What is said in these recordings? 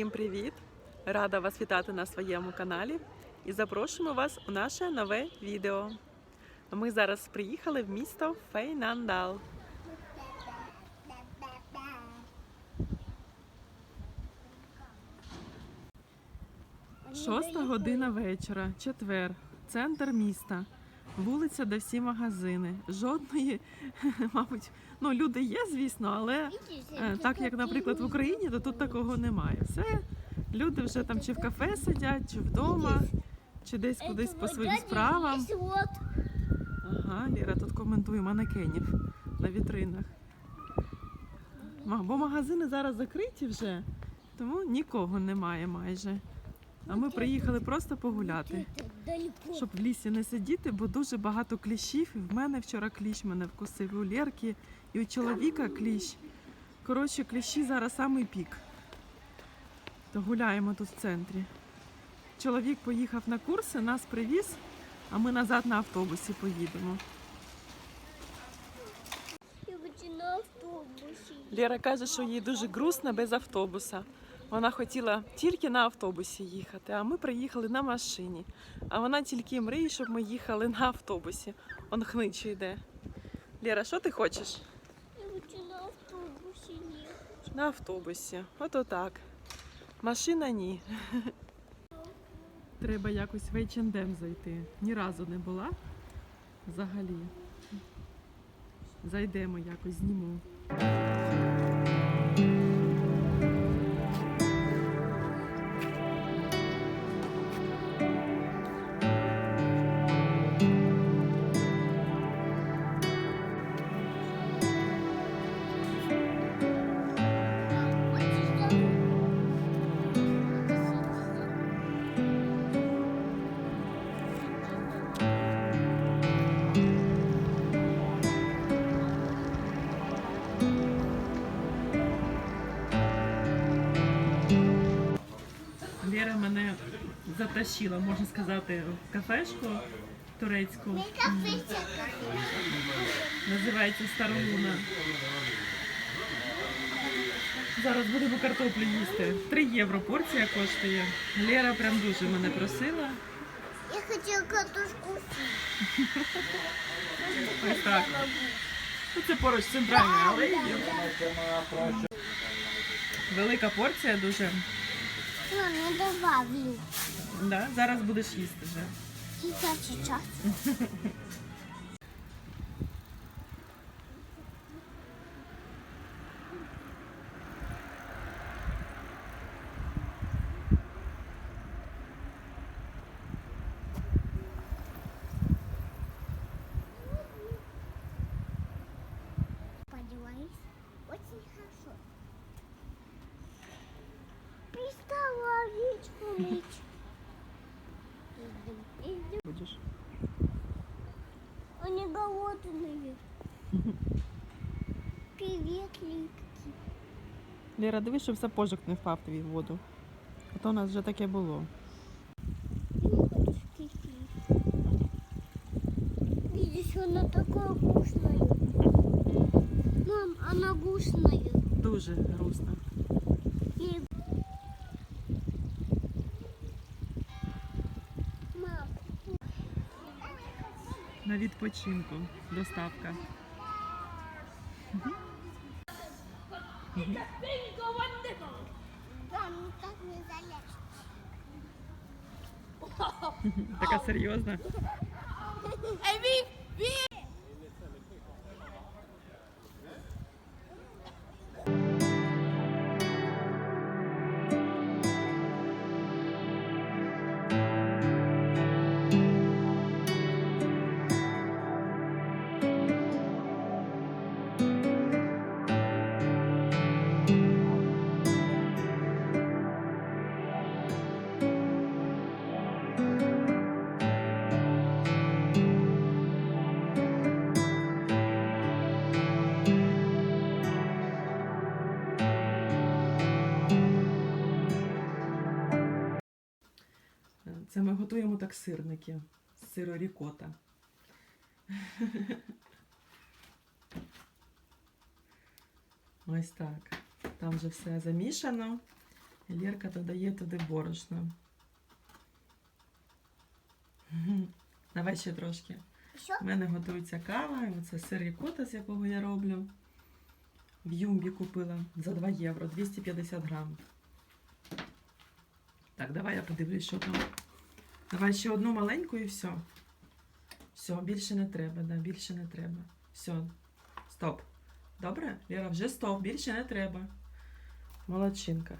Всім привіт! Рада вас вітати на своєму каналі і запрошуємо вас у наше нове відео. Ми зараз приїхали в місто Фейнандал. Шоста година вечора, четвер, центр міста, вулиця, де всі магазини. Жодної, мабуть, ну люди є, звісно, але Е, Так як, наприклад, в Україні, то тут такого немає. Все, люди вже там чи в кафе сидять, чи вдома, чи десь кудись по своїм справам. Ага, Ліра тут коментує манекенів на вітринах. Бо магазини зараз закриті вже, тому нікого немає майже. А ми приїхали просто погуляти, щоб в лісі не сидіти, бо дуже багато кліщів. І в мене вчора кліщ мене вкусив, і у Лєрки, і у чоловіка кліщ. Коротше, кліщі зараз самий пік. То гуляємо тут в центрі. Чоловік поїхав на курси, нас привіз, а ми назад на автобусі поїдемо. Я хочу на автобусі. Лера каже, що їй дуже грустно без автобуса. Вона хотіла тільки на автобусі їхати, а ми приїхали на машині. А вона тільки мріє, щоб ми їхали на автобусі. Он хниче йде. Лера, що ти хочеш? Я хочу на автобусі їхати. На автобусі. Ото так. Машина ні. Треба якось в H&M зайти. Ні разу не була взагалі. Зайдемо якось, зніму. Лера мене затащила, можна сказати, в кафешку турецьку. Називається Старолуна. Зараз будемо картоплю їсти. 3 євро порція коштує. Лера прям дуже мене просила. Я хочу картошку. Ось так. Ну, Це поруч центральної алеї. Велика порція дуже. Мам, я добавлю. Да? Зараз будеш їсти вже. Сейчас, сейчас. овечку мыть. Идем, идем. Будеш. Они голодные. Привет, Липки. Лера, дивись, щоб сапожок не впав тобі в воду. А то у нас вже таке було. Видишь, она такая вкусная. Мам, она вкусная. Дуже грустно. на відпочинку доставка. Угу. Угу. Така серйозна. Це ми готуємо так сирники з сиру рікота. Ось так. Там вже все замішано. Лєрка додає туди борошно. Давай ще трошки. У мене готується кава, і оце сир рікота, з якого я роблю. В Юмбі купила за 2 євро, 250 грам. Так, давай я подивлюсь, що там. Давай ще одну маленьку і все. Все, більше не треба, да, більше не треба. Все, стоп. Добре? Віра, вже стоп, більше не треба. Молодчинка.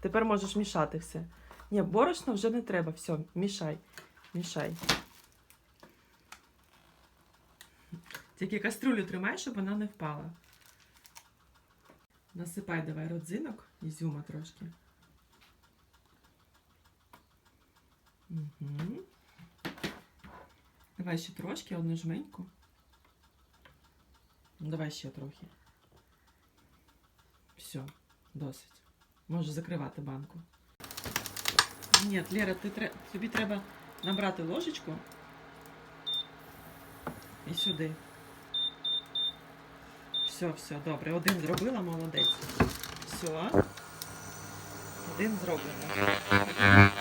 Тепер можеш мішати все. Ні, борошно вже не треба. Все, мішай. Мішай. Тільки каструлю тримай, щоб вона не впала. Насипай давай родзинок, ізюма трошки. Угу. Давай ще трошки, одну жменьку. Ну, Давай ще трохи. Все, досить. Можеш закривати банку. Ні, Лера, ти, тобі треба набрати ложечку і сюди. Все, все, добре. Один зробила, молодець. Все. Один зроблено.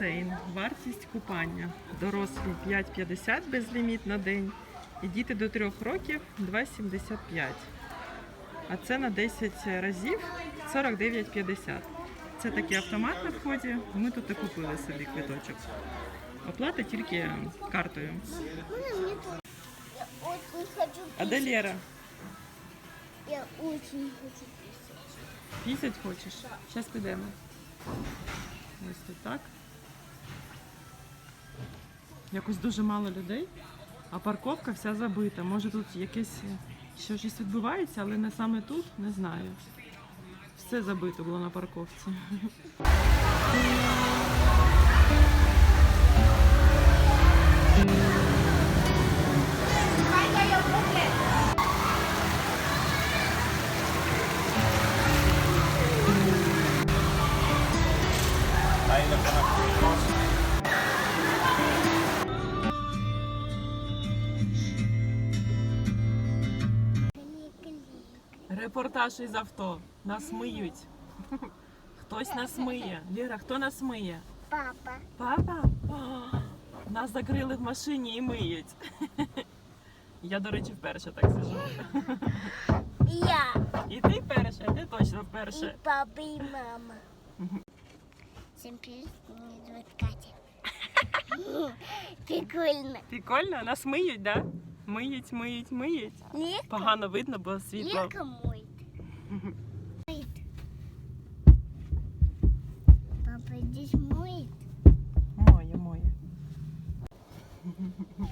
Басейн. Вартість купання. Дорослі 5,50 безліміт на день. І діти до 3 років 2,75. А це на 10 разів 49,50. Це такий автомат на вході. Ми тут і купили собі квиточок. Оплата тільки картою. А де. Лера? Я очень хочу писать. Пісять хочеш? Зараз підемо. Ось тут так. Якось дуже мало людей, а парковка вся забита. Може тут якесь що щось відбувається, але не саме тут, не знаю. Все забито було на парковці. Репортаж із авто. Нас миють. Хтось нас миє. Ліра, хто нас миє? Папа. Папа? О, нас закрили в машині і миють. Я, до речі, вперше так сижу. Я. І ти перша, ти точно вперше. папа, и мама. Мгм. Всем привет, меня Катя. Прикольно. Прикольно, нас миють, да? Миють, миють, миють. Лека, Погано видно, бо світло. Лека моет. Папа здесь моет. Моє, моє.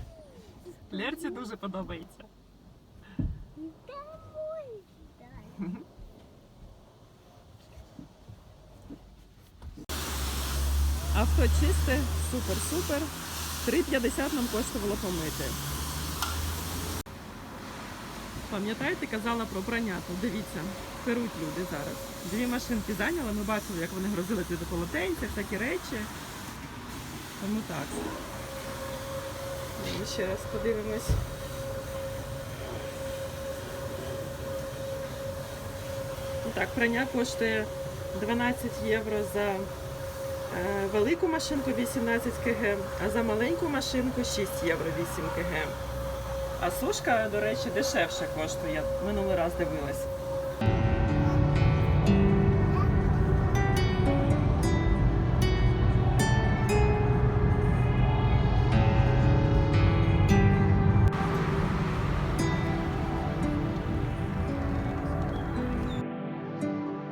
Лерці дуже подобається. Да, моет. Да. Авто чисте, супер-супер. 3,50 нам коштувало помити. Пам'ятаєте, казала про прання. Дивіться, перуть люди зараз. Дві машинки зайняли, ми бачили, як вони грузили туди полотенця, всякі речі. Тому так. І ще раз подивимось. Так, прання коштує 12 євро за е, велику машинку 18 кг, а за маленьку машинку 6 євро 8 кг. А сушка, до речі, дешевше коштує. Минулий раз дивилась.